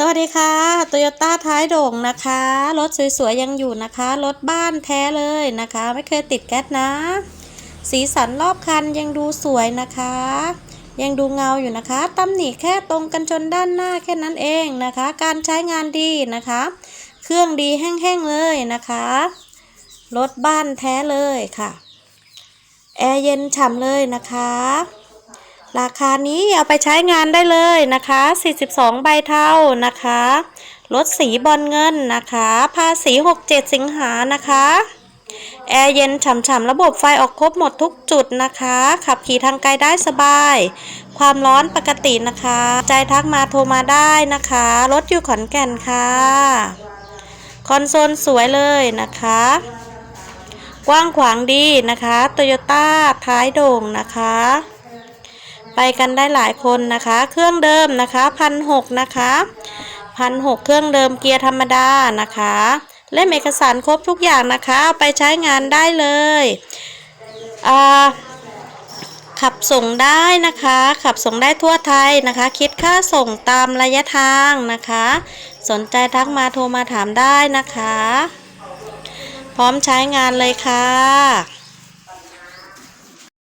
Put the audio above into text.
สวัสดีค่ะโตโยต้าท้ายโด่งนะคะ รถสวยๆ ยังอยู่นะคะ รถบ้านแท้เลยนะคะ ไม่เคยติดแก๊สนะ สีสันรอบคันยังดูสวยนะคะ ยังดูเงาอยู่นะคะตำหนิแค่ตรงกันชนด้านหน้าแค่นั้นเองนะคะ การใช้งานดีนะคะ เครื่องดีแห้งๆเลยนะคะ รถบ้านแท้เลยค่ะ แอร์เย็นฉ่ำเลยนะคะ ราคานี้เอาไปใช้งานได้เลยนะคะ 42 ใบเท่านะคะรถสีบอลเงินนะคะ ภาษี 67 สิงหานะคะ แอร์เย็นฉ่ำๆ ระบบไฟออกครบหมดทุกจุดนะคะ ขับขี่ทางไกลได้สบาย ความร้อนปกตินะคะ ใจทักมาโทรมาได้นะคะ รถอยู่ขอนแก่นค่ะ คอนโซลสวยเลยนะคะ กว้างขวางดีนะคะโตโยต้าท้ายโด่งนะคะ ไปกันได้หลายคนนะคะ เครื่องเดิมนะคะพันหกนะคะพันหกเครื่องเดิมเกียร์ธรรมดานะคะเล่มเอกสารครบทุกอย่างนะคะไปใช้งานได้เลยอ่าขับส่งได้นะคะ ขับส่งได้ทั่วไทยนะคะ คิดค่าส่งตามระยะทางนะคะ สนใจทักมาโทรมาถามได้นะคะ พร้อมใช้งานเลยค่ะ